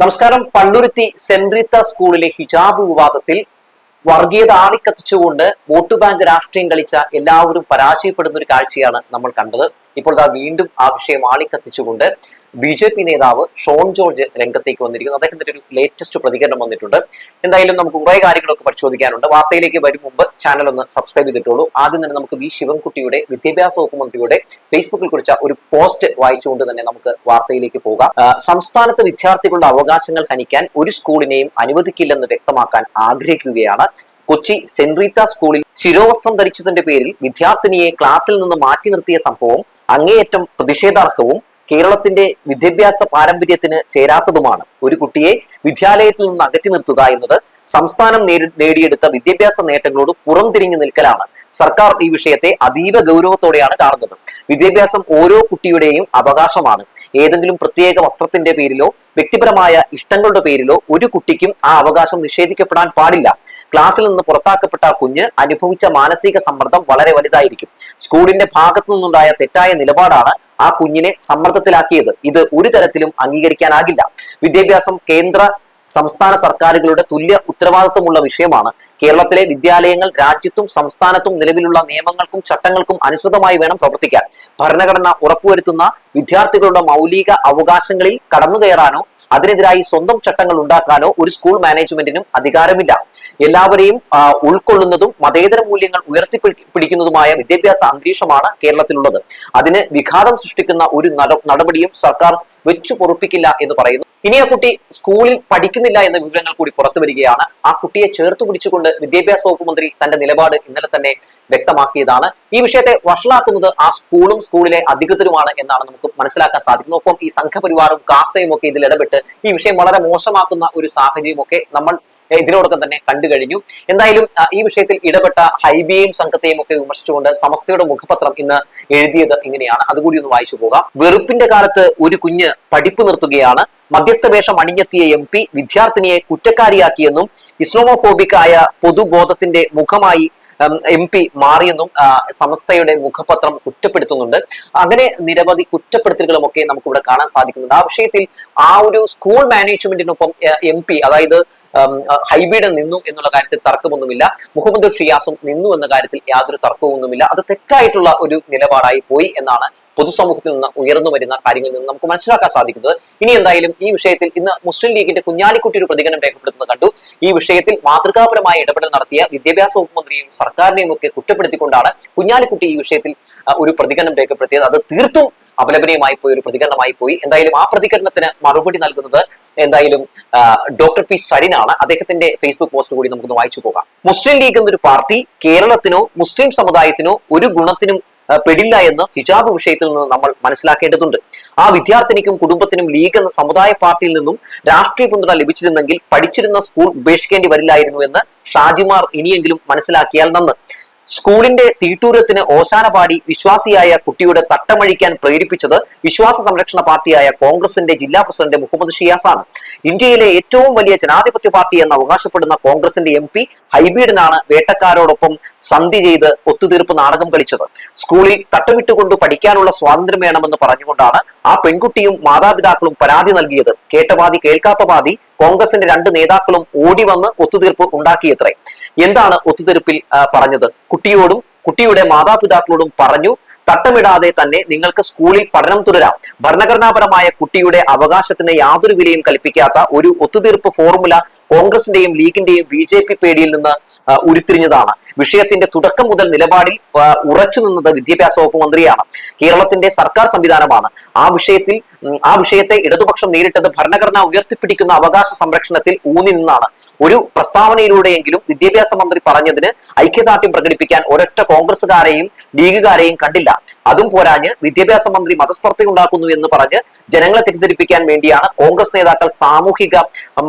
നമസ്കാരം. പള്ളുരുത്തി റീത്ത സ്കൂളിലെ ഹിജാബ് വിവാദത്തിൽ വർഗീയത ആളിക്കത്തിച്ചുകൊണ്ട് വോട്ട് ബാങ്ക് രാഷ്ട്രീയം കളിച്ച എല്ലാവരും പരാജയപ്പെടുന്ന ഒരു കാഴ്ചയാണ് നമ്മൾ കണ്ടത്. ഇപ്പോൾ ദാ വീണ്ടും ആ വിഷയം ആളിക്കത്തിച്ചുകൊണ്ട് ബി ജെ പി നേതാവ് ഷോൺ ജോർജ് രംഗത്തേക്ക് വന്നിരിക്കുന്നു. അദ്ദേഹത്തിന്റെ ഒരു ലേറ്റസ്റ്റ് പ്രതികരണം വന്നിട്ടുണ്ട്. എന്തായാലും നമുക്ക് കുറെ കാര്യങ്ങളൊക്കെ പരിശോധിക്കാനുണ്ട്. വാർത്തയിലേക്ക് വരും മുമ്പ് ചാനൽ ഒന്ന് സബ്സ്ക്രൈബ് ചെയ്തിട്ടുള്ളൂ. ആദ്യം തന്നെ നമുക്ക് വി ശിവൻകുട്ടിയുടെ വിദ്യാഭ്യാസ വകുപ്പ് മന്ത്രിയുടെ ഫേസ്ബുക്കിൽ കുറിച്ച ഒരു പോസ്റ്റ് വായിച്ചുകൊണ്ട് തന്നെ നമുക്ക് വാർത്തയിലേക്ക് പോകാം. സംസ്ഥാനത്ത് വിദ്യാർത്ഥികളുടെ അവകാശങ്ങൾ ഹനിക്കാൻ ഒരു സ്കൂളിനെയും അനുവദിക്കില്ലെന്ന് വ്യക്തമാക്കാൻ ആഗ്രഹിക്കുകയാണ്. കൊച്ചി സെന്റ് റീത്ത സ്കൂളിൽ ശിരോവസ്ത്രം ധരിച്ചതിന്റെ പേരിൽ വിദ്യാർത്ഥിനിയെ ക്ലാസ്സിൽ നിന്ന് മാറ്റി നിർത്തിയ സംഭവം അങ്ങേയറ്റം പ്രതിഷേധാർഹവും കേരളത്തിന്റെ വിദ്യാഭ്യാസ പാരമ്പര്യത്തിന് ചേരാത്തതുമാണ്. ഒരു കുട്ടിയെ വിദ്യാലയത്തിൽ നിന്ന് അകറ്റി നിർത്തുക എന്നത് സംസ്ഥാനം നേടിയെടുത്ത വിദ്യാഭ്യാസ നേട്ടങ്ങളോട് പുറംതിരിഞ്ഞു നിൽക്കലാണ്. സർക്കാർ ഈ വിഷയത്തെ അതീവ ഗൗരവത്തോടെയാണ് കാണുന്നത്. വിദ്യാഭ്യാസം ഓരോ കുട്ടിയുടെയും അവകാശമാണ്. ഏതെങ്കിലും പ്രത്യേക വസ്ത്രത്തിന്റെ പേരിലോ വ്യക്തിപരമായ ഇഷ്ടങ്ങളുടെ പേരിലോ ഒരു കുട്ടിക്കും ആ അവകാശം നിഷേധിക്കപ്പെടാൻ പാടില്ല. ക്ലാസ്സിൽ നിന്ന് പുറത്താക്കപ്പെട്ട കുഞ്ഞ് അനുഭവിച്ച മാനസിക സമ്മർദ്ദം വളരെ വലുതായിരിക്കും. സ്കൂളിന്റെ ഭാഗത്തു നിന്നുണ്ടായ തെറ്റായ നിലപാടാണ് ആ കുഞ്ഞിനെ സമ്മർദ്ദത്തിലാക്കിയത്. ഇത് ഒരു തരത്തിലും അംഗീകരിക്കാനാകില്ല. വിദ്യാഭ്യാസം കേന്ദ്ര സംസ്ഥാന സർക്കാരുകളുടെ തുല്യ ഉത്തരവാദിത്വമുള്ള വിഷയമാണ്. കേരളത്തിലെ വിദ്യാലയങ്ങൾ രാജ്യത്തും സംസ്ഥാനത്തും നിലവിലുള്ള നിയമങ്ങൾക്കും ചട്ടങ്ങൾക്കും അനുസൃതമായി വേണം പ്രവർത്തിക്കാൻ. ഭരണഘടന ഉറപ്പുവരുത്തുന്ന വിദ്യാർത്ഥികളുടെ മൗലിക അവകാശങ്ങളിൽ കടന്നുകയറാനോ അതിനെതിരായി സ്വന്തം ചട്ടങ്ങൾ ഉണ്ടാക്കാനോ ഒരു സ്കൂൾ മാനേജ്മെന്റിനും അധികാരമില്ല. എല്ലാവരെയും ഉൾക്കൊള്ളുന്നതും മതേതര മൂല്യങ്ങൾ ഉയർത്തിപ്പിടിക്കുന്നതുമായ വിദ്യാഭ്യാസ അന്തരീക്ഷമാണ് കേരളത്തിലുള്ളത്. അതിന് വിഘാതം സൃഷ്ടിക്കുന്ന ഒരു നടപടിയും സർക്കാർ വെച്ചു പൊറുപ്പിക്കില്ല എന്ന് പറയുന്നു. ഇനി ആ കുട്ടി സ്കൂളിൽ പഠിക്കുന്നില്ല എന്ന വിവരങ്ങൾ കൂടി പുറത്തു വരികയാണ്. ആ കുട്ടിയെ ചേർത്ത് പിടിച്ചുകൊണ്ട് വിദ്യാഭ്യാസ വകുപ്പ് മന്ത്രി തന്റെ നിലപാട് ഇന്നലെ തന്നെ വ്യക്തമാക്കിയതാണ്. ഈ വിഷയത്തെ വഷളാക്കുന്നത് ആ സ്കൂളും സ്കൂളിലെ അധികൃതരുമാണ് എന്നാണ് നമുക്ക് മനസ്സിലാക്കാൻ സാധിക്കുന്നത്. ഒപ്പം ഈ സംഘപരിവാറും കാസയും ഒക്കെ ഇതിൽ ഇടപെട്ട് ഈ വിഷയം വളരെ മോശമാക്കുന്ന ഒരു സാഹചര്യമൊക്കെ നമ്മൾ ഇതിനോടൊപ്പം തന്നെ കണ്ടു കഴിഞ്ഞു. എന്തായാലും ഈ വിഷയത്തിൽ ഇടപെട്ട ഹൈബിയെയും സംഘത്തെയും ഒക്കെ വിമർശിച്ചുകൊണ്ട് സമസ്തയുടെ മുഖപത്രം ഇന്ന് എഴുതിയത് ഇങ്ങനെയാണ്. അതുകൂടി ഒന്ന് വായിച്ചു പോകാം. വെറുപ്പിന്റെ കാലത്ത് ഒരു കുഞ്ഞ് പഠിപ്പ് നിർത്തുകയാണ്. മധ്യസ്ഥ വേഷം അണിഞ്ഞെത്തിയ എം പി വിദ്യാർത്ഥിനിയെ കുറ്റക്കാരിയാക്കിയെന്നും ഇസ്ലാമോഫോബിക്കായ പൊതുബോധത്തിന്റെ മുഖമായി എം പി മാറിയെന്നും സംസ്ഥയുടെ മുഖപത്രം കുറ്റപ്പെടുത്തുന്നുണ്ട്. അങ്ങനെ നിരവധി കുറ്റപ്പെടുത്തലുകളും ഒക്കെ നമുക്കിവിടെ കാണാൻ സാധിക്കുന്നുണ്ട്. ആ വിഷയത്തിൽ ആ ഒരു സ്കൂൾ മാനേജ്മെന്റിനൊപ്പം എം പി അതായത് ഹൈബീഡ് നിന്നു എന്നുള്ള കാര്യത്തിൽ തർക്കമൊന്നുമില്ല. മുഹമ്മദ് ഷിയാസും നിന്നു എന്ന കാര്യത്തിൽ യാതൊരു തർക്കമൊന്നുമില്ല അത് തെറ്റായിട്ടുള്ള ഒരു നിലപാടായി പോയി എന്നാണ് പൊതുസമൂഹത്തിൽ നിന്ന് ഉയർന്നു വരുന്ന കാര്യങ്ങളിൽ നിന്ന് നമുക്ക് മനസ്സിലാക്കാൻ സാധിക്കുന്നത്. ഇനി എന്തായാലും ഈ വിഷയത്തിൽ ഇന്ന് മുസ്ലിം ലീഗിന്റെ കുഞ്ഞാലിക്കുട്ടി ഒരു പ്രതികരണം രേഖപ്പെടുത്തുന്നത് കണ്ടു. ഈ വിഷയത്തിൽ മാതൃകാപരമായ ഇടപെടൽ നടത്തിയ വിദ്യാഭ്യാസ വകുപ്പ് മന്ത്രിയും സർക്കാരിനെയും ഒക്കെ കുറ്റപ്പെടുത്തിക്കൊണ്ടാണ് കുഞ്ഞാലിക്കുട്ടി ഈ വിഷയത്തിൽ ഒരു പ്രതികരണം രേഖപ്പെടുത്തിയത്. അത് തീർത്തും അപലപനീയമായി പോയി ഒരു പ്രതികരണമായി പോയി. എന്തായാലും ആ പ്രതികരണത്തിന് മറുപടി നൽകുന്നത് എന്തായാലും ഡോക്ടർ പി സരിനാണ് അദ്ദേഹത്തിന്റെ ഫേസ്ബുക്ക് പോസ്റ്റ് കൂടി നമുക്കൊന്ന് വായിച്ചു പോകാം. മുസ്ലിം ലീഗ് എന്നൊരു പാർട്ടി കേരളത്തിനോ മുസ്ലിം സമുദായത്തിനോ ഒരു ഗുണത്തിനും പെടില്ല എന്ന് ഹിജാബ് വിഷയത്തിൽ നിന്ന് നമ്മൾ മനസ്സിലാക്കേണ്ടതുണ്ട്. ആ വിദ്യാർത്ഥിനിക്കും കുടുംബത്തിനും ലീഗ് എന്ന സമുദായ പാർട്ടിയിൽ നിന്നും രാഷ്ട്രീയ പിന്തുണ ലഭിച്ചിരുന്നെങ്കിൽ പഠിച്ചിരുന്ന സ്കൂൾ ഉപേക്ഷിക്കേണ്ടി വരില്ലായിരുന്നു എന്ന് ഷാജിമാർ ഇനിയെങ്കിലും മനസ്സിലാക്കിയാൽ നന്ന്. സ്കൂളിന്റെ തീട്ടൂരത്തിന് ഓശാന പാടി വിശ്വാസിയായ കുട്ടിയുടെ തട്ടമഴിക്കാൻ പ്രേരിപ്പിച്ചത് വിശ്വാസ സംരക്ഷണ പാർട്ടിയായ കോൺഗ്രസിന്റെ ജില്ലാ പ്രസിഡന്റ് മുഹമ്മദ് ഷിയാസാണ് ഇന്ത്യയിലെ ഏറ്റവും വലിയ ജനാധിപത്യ പാർട്ടി എന്ന് അവകാശപ്പെടുന്ന കോൺഗ്രസിന്റെ എം പി ഹൈബീഡിനാണ് വേട്ടക്കാരോടൊപ്പം സന്ധി ചെയ്ത് ഒത്തുതീർപ്പ് നാടകം കളിച്ചത്. സ്കൂളിൽ തട്ടമിട്ടുകൊണ്ട് പഠിക്കാനുള്ള സ്വാതന്ത്ര്യം വേണമെന്ന് പറഞ്ഞുകൊണ്ടാണ് ആ പെൺകുട്ടിയും മാതാപിതാക്കളും പരാതി നൽകിയത്. കേട്ട പാതി കേൾക്കാത്ത പാതി കോൺഗ്രസിന്റെ രണ്ട് നേതാക്കളും ഓടി വന്ന് ഒത്തുതീർപ്പ് ഉണ്ടാക്കിയത്രേ. എന്താണ് ഒത്തുതീർപ്പിൽ പറഞ്ഞത്? കുട്ടിയോടും കുട്ടിയുടെ മാതാപിതാക്കളോടും പറഞ്ഞു തട്ടമിടാതെ തന്നെ നിങ്ങൾക്ക് സ്കൂളിൽ പഠനം തുടരാം. ഭരണഘടനാപരമായ കുട്ടിയുടെ അവകാശത്തിന് യാതൊരു വിലയും കൽപ്പിക്കാത്ത ഒരു ഒത്തുതീർപ്പ് ഫോർമുല കോൺഗ്രസിന്റെയും ലീഗിന്റെയും ബി ജെ പി പേടിയിൽ നിന്ന് ഉരുത്തിരിഞ്ഞതാണ്. വിഷയത്തിന്റെ തുടക്കം മുതൽ നിലപാടിൽ ഉറച്ചു നിന്നത് വിദ്യാഭ്യാസ വകുപ്പ് മന്ത്രിയാണ്. കേരളത്തിന്റെ സർക്കാർ സംവിധാനമാണ്. ആ വിഷയത്തിൽ ആ വിഷയത്തെ ഇടതുപക്ഷം നേരിട്ടത് ഭരണഘടന ഉയർത്തിപ്പിടിക്കുന്ന അവകാശ സംരക്ഷണത്തിൽ ഊന്നി നിന്നാണ്. ഒരു പ്രസ്താവനയിലൂടെയെങ്കിലും വിദ്യാഭ്യാസ മന്ത്രി പറഞ്ഞതിന് ഐക്യദാർഢ്യം പ്രകടിപ്പിക്കാൻ ഒരൊറ്റ കോൺഗ്രസുകാരെയും ലീഗുകാരെയും കണ്ടില്ല. അതും പോരാഞ്ഞ് വിദ്യാഭ്യാസ മന്ത്രി മതസ്പർദ്ധ ഉണ്ടാക്കുന്നു എന്ന് പറഞ്ഞ് ജനങ്ങളെ തെറ്റിദ്ധരിപ്പിക്കാൻ വേണ്ടിയാണ് കോൺഗ്രസ് നേതാക്കൾ സാമൂഹിക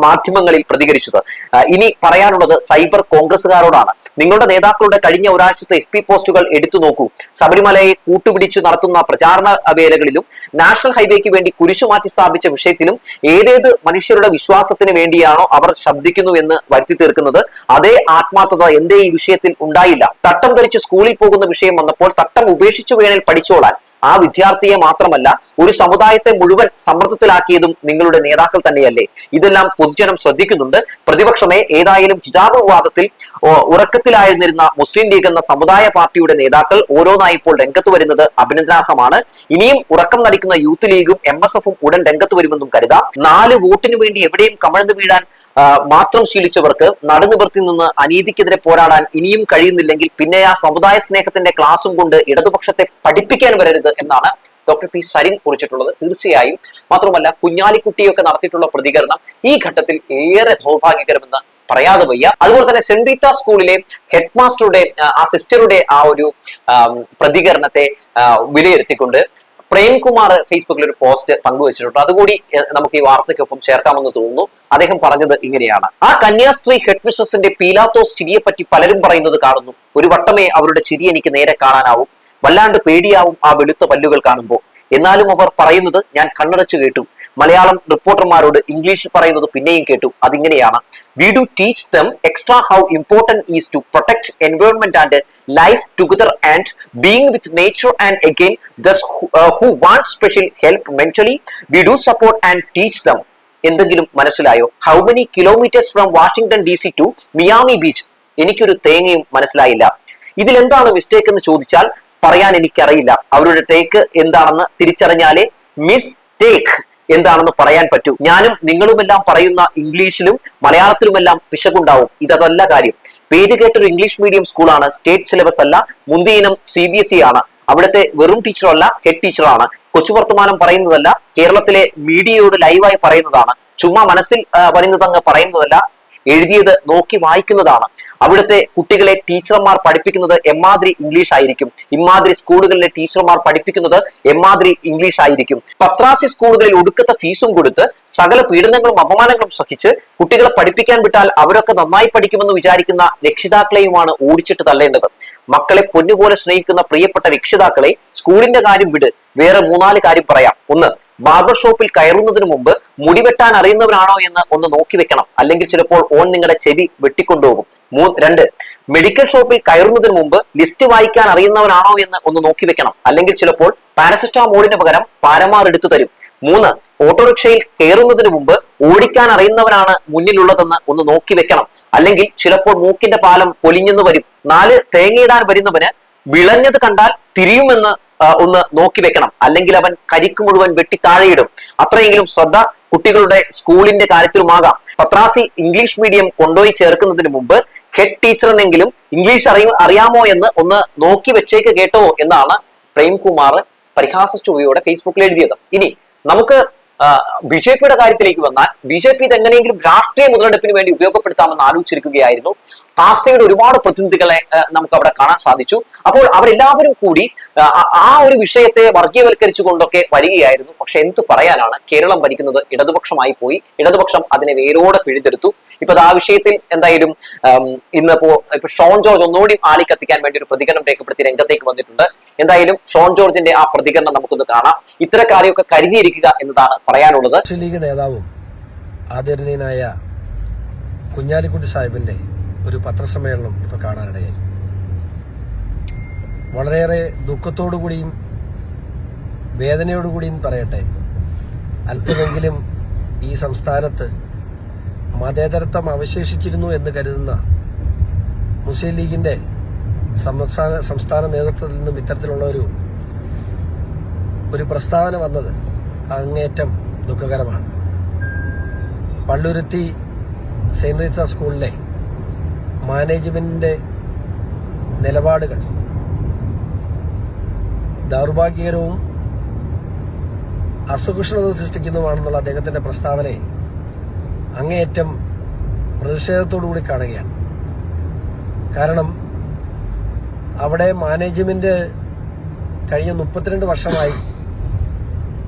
മാധ്യമങ്ങളിൽ പ്രതികരിച്ചത്. ഇനി പറയാനുള്ളത് സൈബർ കോൺഗ്രസുകാരോടാണ് നിങ്ങളുടെ നേതാക്കളുടെ കഴിഞ്ഞ ഒരാഴ്ചത്തെ എഫ് പി പോസ്റ്റുകൾ എടുത്തു നോക്കൂ. ശബരിമലയെ കൂട്ടുപിടിച്ചു നടത്തുന്ന പ്രചാരണ വേലകളിലും നാഷണൽ ഹൈവേക്ക് വേണ്ടി കുരിശു മാറ്റി സ്ഥാപിച്ച വിഷയത്തിലും ഏതേത് മനുഷ്യരുടെ വിശ്വാസത്തിന് വേണ്ടിയാണോ അവർ ശബ്ദിക്കുന്നു എന്ന് വരുത്തി തീർക്കുന്നത്. അതേ ആത്മാർത്ഥത എന്തേ ഈ വിഷയത്തിൽ ഉണ്ടായില്ല. തട്ടം ധരിച്ച് സ്കൂളിൽ പോകുന്ന വിഷയം വന്നപ്പോൾ തട്ടം ഉപേക്ഷിച്ചു വേണേൽ പഠിച്ചോളാൻ ആ വിദ്യാർത്ഥിയെ മാത്രമല്ല ഒരു സമുദായത്തെ മുഴുവൻ സമ്മർദ്ദത്തിലാക്കിയതും നിങ്ങളുടെ നേതാക്കൾ തന്നെയല്ലേ? ഇതെല്ലാം പൊതുജനം ശ്രദ്ധിക്കുന്നുണ്ട്. പ്രതിപക്ഷമേ ഏതായാലും ഹിജാബ് വിവാദത്തിൽ ഉറക്കത്തിലായിരുന്നിരുന്ന മുസ്ലിം ലീഗ് എന്ന സമുദായ പാർട്ടിയുടെ നേതാക്കൾ ഓരോന്നായി ഇപ്പോൾ രംഗത്ത് വരുന്നത് അഭിനന്ദനാർഹമാണ്. ഇനിയും ഉറക്കം നടിക്കുന്ന യൂത്ത് ലീഗും എം എസ് എഫും ഉടൻ രംഗത്ത് വരുമെന്നും കരുതാം. നാല് വോട്ടിന് വേണ്ടി എവിടെയും കമഴ്ന്നു വീഴാൻ മാത്രം ശീലിച്ചവർക്ക് നടുനിവർത്തി നിന്ന് അനീതിക്കെതിരെ പോരാടാൻ ഇനിയും കഴിയുന്നില്ലെങ്കിൽ പിന്നെ ആ സമുദായ സ്നേഹത്തിന്റെ ക്ലാസും കൊണ്ട് ഇടതുപക്ഷത്തെ പഠിപ്പിക്കാൻ വരരുത് എന്നാണ് ഡോക്ടർ പി സരിൻ കുറിച്ചിട്ടുള്ളത്. തീർച്ചയായും മാത്രമല്ല കുഞ്ഞാലിക്കുട്ടിയൊക്കെ നടത്തിയിട്ടുള്ള പ്രതികരണം ഈ ഘട്ടത്തിൽ ഏറെ ദൗർഭാഗ്യകരമെന്ന് പറയാതെ വയ്യ. അതുപോലെ തന്നെ സെന്റ് റീത്ത സ്കൂളിലെ ഹെഡ് മാസ്റ്ററുടെ ആ സിസ്റ്ററുടെ ആ ഒരു പ്രതികരണത്തെ വിലയിരുത്തിക്കൊണ്ട് പ്രേംകുമാർ ഫേസ്ബുക്കിൽ ഒരു പോസ്റ്റ് പങ്കുവച്ചിട്ടുണ്ട്. അതുകൂടി നമുക്ക് ഈ വാർത്തയ്ക്കൊപ്പം ചേർക്കാമെന്ന് തോന്നുന്നു. അദ്ദേഹം പറഞ്ഞത് ഇങ്ങനെയാണ്. ആ കന്യാസ്ത്രീ ഹെഡ് മിസ്സസിന്റെ പീലാത്തോസ് ചിരിയെ പറ്റി പലരും പറയുന്നത് കാണുന്നു. ഒരു വട്ടമേ അവരുടെ ചിരി എനിക്ക് നേരെ കാണാനാവും. വല്ലാണ്ട് പേടിയാവും ആ വെളുത്ത പല്ലുകൾ കാണുമ്പോൾ. എന്നാലും അവർ പറയുന്നത് ഞാൻ കണ്ണടച്ചു കേട്ടു. മലയാളം റിപ്പോർട്ടർമാരോട് ഇംഗ്ലീഷിൽ പറയുന്നത് പിന്നെയും കേട്ടു. അതിങ്ങനെയാണ്. We do teach them extra how important is to protect environment and life together and being with nature and again those who want special help mentally we do support and teach them എന്തെങ്കിലും മനസ്സിലായോ? How many kilometres from Washington D C to Miami beach എനിക്കൊരു തേങ്ങയും മനസ്സിലായില്ല. ഇതിലെന്താണ് mistake എന്ന് ചോദിച്ചാൽ പറയാൻ എനിക്കറിയില്ല. അവരുടെ ടേക്ക് എന്താണെന്ന് തിരിച്ചറിഞ്ഞാലേ മിസ് ടേക്ക് എന്താണെന്ന് പറയാൻ പറ്റൂ. ഞാനും നിങ്ങളുമെല്ലാം പറയുന്ന ഇംഗ്ലീഷിലും മലയാളത്തിലുമെല്ലാം പിശകുണ്ടാവും. ഇതല്ല കാര്യം. പേര് കേട്ടൊരു ഇംഗ്ലീഷ് മീഡിയം സ്കൂളാണ് സ്റ്റേറ്റ് സിലബസ് അല്ല. മുന്തിയിനം സി ബി എസ് ഇ ആണ്. അവിടുത്തെ വെറും ടീച്ചറല്ല ഹെഡ് ടീച്ചറാണ് കൊച്ചു വർത്തമാനം പറയുന്നതല്ല കേരളത്തിലെ മീഡിയയോട് ലൈവായി പറയുന്നതാണ്. ചുമ്മാ മനസ്സിൽ ആ, വരുന്നതങ്ങ് പറയുന്നതല്ല. എഴുതിയത് നോക്കി വായിക്കുന്നതാണ്. അവിടുത്തെ കുട്ടികളെ ടീച്ചർമാർ പഠിപ്പിക്കുന്നത് എമ്മാതിരി ഇംഗ്ലീഷ് ആയിരിക്കും. ഇമാതിരി സ്കൂളുകളിലെ ടീച്ചർമാർ പഠിപ്പിക്കുന്നത് എമ്മാതിരി ഇംഗ്ലീഷ് ആയിരിക്കും. പത്രാസി സ്കൂളുകളിൽ ഒടുക്കത്തെ ഫീസും കൊടുത്ത് സകല പീഡനങ്ങളും അപമാനങ്ങളും സഹിച്ച് കുട്ടികളെ പഠിപ്പിക്കാൻ വിട്ടാൽ അവരൊക്കെ നന്നായി പഠിക്കുമെന്ന് വിചാരിക്കുന്ന രക്ഷിതാക്കളെയുമാണ് ഓടിച്ചിട്ട് തള്ളേണ്ടത് മക്കളെ പൊന്നുപോലെ സ്നേഹിക്കുന്ന പ്രിയപ്പെട്ട രക്ഷിതാക്കളെ സ്കൂളിന്റെ കാര്യം വിട്. വേറെ മൂന്നാൽ കാര്യം പറയാം. ഒന്ന് ബാർബർ ഷോപ്പിൽ കയറുന്നതിന് മുമ്പ് മുടി വെട്ടാൻ അറിയുന്നവരാണോ എന്ന് ഒന്ന് നോക്കി വെക്കണം. അല്ലെങ്കിൽ ചിലപ്പോൾ ഓൺ നിങ്ങളുടെ ചെവി വെട്ടിക്കൊണ്ടുപോകും. മൂ രണ്ട് മെഡിക്കൽ ഷോപ്പിൽ കയറുന്നതിന് മുമ്പ് ലിസ്റ്റ് വായിക്കാൻ അറിയുന്നവരാണോ എന്ന് ഒന്ന് നോക്കി വെക്കണം. അല്ലെങ്കിൽ ചിലപ്പോൾ പാരസെറ്റാമോളിന് പകരം പാരമാർ എടുത്തു തരും. മൂന്ന് ഓട്ടോറിക്ഷയിൽ കയറുന്നതിന് മുമ്പ് ഓടിക്കാൻ അറിയുന്നവനാണ് മുന്നിലുള്ളതെന്ന് ഒന്ന് നോക്കി വെക്കണം. അല്ലെങ്കിൽ ചിലപ്പോൾ മൂക്കിന്റെ പാലം പൊലിഞ്ഞെന്ന് വരും. നാല് തേങ്ങയിടാൻ വരുന്നവന് വിളഞ്ഞത് കണ്ടാൽ തിരിയുമെന്ന് ഒന്ന് നോക്കി വെക്കണം. അല്ലെങ്കിൽ അവൻ കരിക്ക് മുഴുവൻ വെട്ടി താഴെയിടും. അത്രയെങ്കിലും ശ്രദ്ധ കുട്ടികളുടെ സ്കൂളിന്റെ കാര്യത്തിലുമാകാം. പത്രാസി ഇംഗ്ലീഷ് മീഡിയം കൊണ്ടുപോയി ചേർക്കുന്നതിന് മുമ്പ് ഹെഡ് ടീച്ചറിനെങ്കിലും ഇംഗ്ലീഷ് അറിയ അറിയാമോ എന്ന് ഒന്ന് നോക്കി വെച്ചേക്ക് കേട്ടോ എന്നാണ് പ്രേംകുമാർ പരിഹാസ സ്റ്റോറിയോടെ ഫേസ്ബുക്കിൽ എഴുതിയത്. ഇനി നമുക്ക് ബി ജെ പിയുടെ കാര്യത്തിലേക്ക് വന്നാൽ ബി ജെ പി ഇത് എങ്ങനെയെങ്കിലും രാഷ്ട്രീയ മുതലെടുപ്പിന് വേണ്ടി ഉപയോഗപ്പെടുത്താമെന്ന് ആലോചിച്ചിരിക്കുകയായിരുന്നു. പാസയുടെ ഒരുപാട് പ്രതിനിധികളെ നമുക്ക് അവിടെ കാണാൻ സാധിച്ചു. അപ്പോൾ അവരെല്ലാവരും കൂടി ആ, ഒരു വിഷയത്തെ വർഗീയവൽക്കരിച്ചുകൊണ്ടൊക്കെ വരികയായിരുന്നു. പക്ഷെ എന്ത് പറയാനാണ്? കേരളം ഭരിക്കുന്നത് ഇടതുപക്ഷമായി പോയി. ഇടതുപക്ഷം അതിനെ വേരോടെ പിഴുതെടുത്തു. ഇപ്പൊ ആ വിഷയത്തിൽ എന്തായാലും ഇന്നിപ്പോ ഇപ്പൊ ഷോൺ ജോർജ് ഒന്നുകൂടി ആളി കത്തിക്കാൻ വേണ്ടി ഒരു പ്രതികരണം രേഖപ്പെടുത്തി രംഗത്തേക്ക് വന്നിട്ടുണ്ട്. എന്തായാലും ഷോൺ ജോർജിന്റെ ആ പ്രതികരണം നമുക്കൊന്ന് കാണാം. ഇത്തരക്കാരെയൊക്കെ കരുതിയിരിക്കുക എന്നതാണ് പറയാനുള്ളത്. ലീഗ് നേതാവും ആദരണീയനായ കുഞ്ഞാലിക്കുട്ടി സാഹിബിന്റെ ഒരു പത്രസമ്മേളനം ഇപ്പൊ കാണാനിടയായി. വളരെയേറെ ദുഃഖത്തോടുകൂടിയും വേദനയോടുകൂടിയും പറയട്ടെ അല്പമെങ്കിലും ഈ സംസ്ഥാനത്ത് മതേതരത്വം അവശേഷിച്ചിരുന്നു എന്ന് കരുതുന്ന മുസ്ലിം ലീഗിന്റെ സംസ്ഥാന സംസ്ഥാന നേതൃത്വത്തിൽ നിന്നും ഇത്തരത്തിലുള്ള ഒരു ഒരു പ്രസ്താവന വന്നത് അങ്ങേറ്റം ദുഃഖകരമാണ്. പള്ളുരുത്തി സെയിന്റ് റീസ സ്കൂളിലെ മാനേജ്മെന്റിന്റെ നിലപാടുകൾ ദൗർഭാഗ്യകരവും അസഹിഷ്ണുത സൃഷ്ടിക്കുന്നതുമാണെന്നുള്ള അദ്ദേഹത്തിന്റെ പ്രസ്താവനയെ അങ്ങേയറ്റം പ്രതിഷേധത്തോടുകൂടി കാണുകയാണ്. കാരണം അവിടെ മാനേജ്മെന്റ് കഴിഞ്ഞ മുപ്പത്തിരണ്ട് വർഷമായി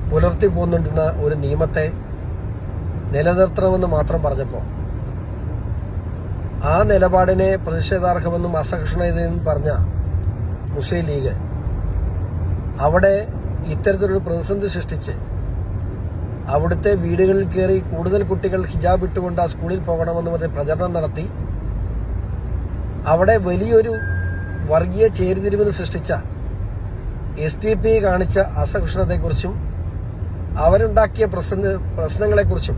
പുലർത്തി പോന്നിരുന്ന ഒരു നിയമത്തെ നിലനിർത്തണമെന്ന് മാത്രം പറഞ്ഞപ്പോൾ ആ നിലപാടിനെ പ്രതിഷേധാർഹമെന്നും അസഹിഷ്ണുതെന്നും പറഞ്ഞ മുസ്ലിം ലീഗ് അവിടെ ഇത്തരത്തിലൊരു പ്രതിസന്ധി സൃഷ്ടിച്ച് അവിടുത്തെ വീടുകളിൽ കയറി കൂടുതൽ കുട്ടികൾ ഹിജാബ് ഇട്ടുകൊണ്ട് ആ സ്കൂളിൽ പോകണമെന്ന് പറഞ്ഞ് പ്രചരണം നടത്തി അവിടെ വലിയൊരു വർഗീയ ചേരിതിരിവിന് സൃഷ്ടിച്ച എസ് ഡി പി കാണിച്ച അസഹിഷ്ണുതയെക്കുറിച്ചും അവരുണ്ടാക്കിയ പ്രശ്ന പ്രശ്നങ്ങളെക്കുറിച്ചും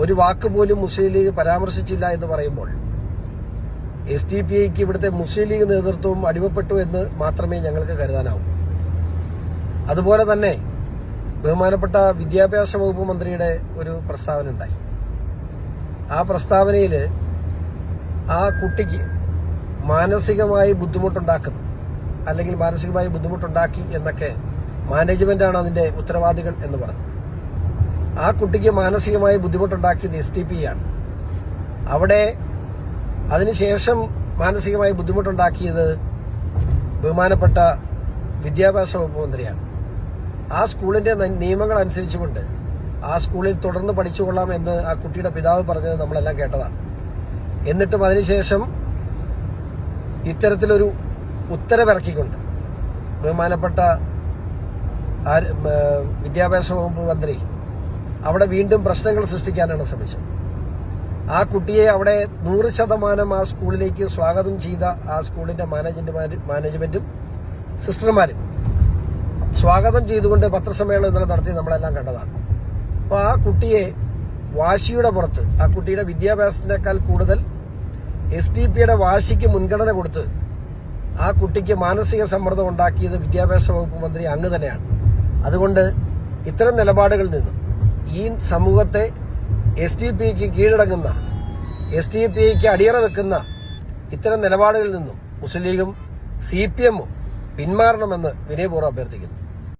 ഒരു വാക്ക് പോലും മുസ്ലിം ലീഗ് പരാമർശിച്ചില്ല എന്ന് പറയുമ്പോൾ എസ് ഡി പി ഐക്ക് ഇവിടുത്തെ മുസ്ലിം ലീഗ് നേതൃത്വവും അടിമപ്പെട്ടു എന്ന് മാത്രമേ ഞങ്ങൾക്ക് കരുതാനാവൂ. അതുപോലെ തന്നെ ബഹുമാനപ്പെട്ട വിദ്യാഭ്യാസ വകുപ്പ് മന്ത്രിയുടെ ഒരു പ്രസ്താവന ഉണ്ടായി. ആ പ്രസ്താവനയിൽ ആ കുട്ടിക്ക് മാനസികമായി ബുദ്ധിമുട്ടുണ്ടാക്കുന്നു അല്ലെങ്കിൽ മാനസികമായി ബുദ്ധിമുട്ടുണ്ടാക്കി എന്നൊക്കെ മാനേജ്മെന്റാണ് അതിന്റെ ഉത്തരവാദികൾ എന്ന് പറഞ്ഞു. ആ കുട്ടിക്ക് മാനസികമായി ബുദ്ധിമുട്ടുണ്ടാക്കിയത് എസ് ടി പി ആണ്. അവിടെ അതിനുശേഷം മാനസികമായി ബുദ്ധിമുട്ടുണ്ടാക്കിയത് ബഹുമാനപ്പെട്ട വിദ്യാഭ്യാസ വകുപ്പ് മന്ത്രിയാണ്. ആ സ്കൂളിന്റെ നിയമങ്ങൾ അനുസരിച്ചുകൊണ്ട് ആ സ്കൂളിൽ തുടർന്ന് പഠിച്ചുകൊള്ളാം എന്ന് ആ കുട്ടിയുടെ പിതാവ് പറഞ്ഞത് നമ്മളെല്ലാം കേട്ടതാണ്. എന്നിട്ടും അതിനുശേഷം ഇത്തരത്തിലൊരു ഉത്തരവിറക്കിക്കൊണ്ട് ബഹുമാനപ്പെട്ട വിദ്യാഭ്യാസ വകുപ്പ് മന്ത്രി അവിടെ വീണ്ടും പ്രശ്നങ്ങൾ സൃഷ്ടിക്കാനാണ് ശ്രമിച്ചത്. ആ കുട്ടിയെ അവിടെ നൂറ് ശതമാനം ആ സ്കൂളിലേക്ക് സ്വാഗതം ചെയ്ത ആ സ്കൂളിന്റെ മാനേജ്മെന്റ് മാനേജ്മെന്റും സിസ്റ്റർമാരും സ്വാഗതം ചെയ്തുകൊണ്ട് പത്രസമ്മേളനം ഇന്നലെ നടത്തി നമ്മളെല്ലാം കണ്ടതാണ്. അപ്പോൾ ആ കുട്ടിയെ വാശിയുടെ പുറത്ത് ആ കുട്ടിയുടെ വിദ്യാഭ്യാസത്തിനേക്കാൾ കൂടുതൽ എസ് ഡി പിയുടെ വാശിക്ക് മുൻഗണന കൊടുത്ത് ആ കുട്ടിക്ക് മാനസിക സമ്മർദ്ദം ഉണ്ടാക്കിയത് വിദ്യാഭ്യാസ വകുപ്പ് മന്ത്രി അങ്ങ് തന്നെയാണ്. അതുകൊണ്ട് ഇത്തരം നിലപാടുകളിൽ നിന്നും ഈ സമൂഹത്തെ എസ് ഡി പി ക്ക് കീഴടങ്ങുന്ന എസ് ഡി പി ഐക്ക് അടിയറ വെക്കുന്ന ഇത്തരം നിലപാടുകളിൽ നിന്നും മുസ്ലിം ലീഗും സി പി എമ്മും പിന്മാറണമെന്ന് വിനയപൂർവം അഭ്യർത്ഥിക്കുന്നു.